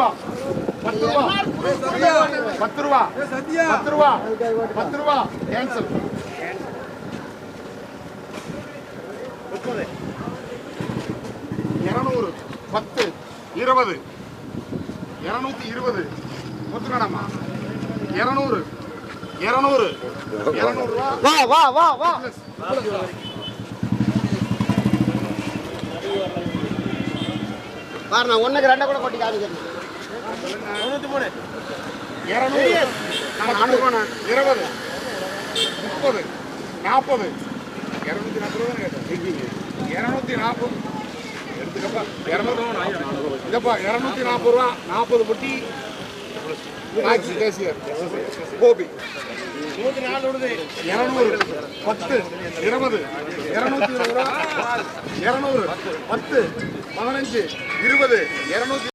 ரூபா. பத்து ரூபா. பத்து ரூபா. பத்து ரூபா. பத்து ரூபா. கேன்சல் இருநூறு. பத்து. இருபது. இருநூத்தி இருபது. ஒத்துக்கடாமா இருநூறு. இருநூறு. இருநூறு ரூபா. வா வா வா வா. பாரு நான் ஒண்ணுக்கு ரெண்டை கூட கொட்டி காமிக்கிறேன் இருநூறு. நானூறு இருபது. முப்பது. நாற்பது. இரநூத்தி நாற்பது ரூபா கேட்டேன். இரநூத்தி நாற்பது. எடுத்துக்கப்பா. இரநூத்தி இதப்பா இரநூத்தி நாற்பது ரூபா. நாற்பது பொட்டி டாக்ஸி கேசியர் கோபி. இரநூறு. பத்து. இருபது. இருநூத்தி இருபது ரூபா. இரநூறு. பத்து. பதினஞ்சு. இருபது. இருநூத்தி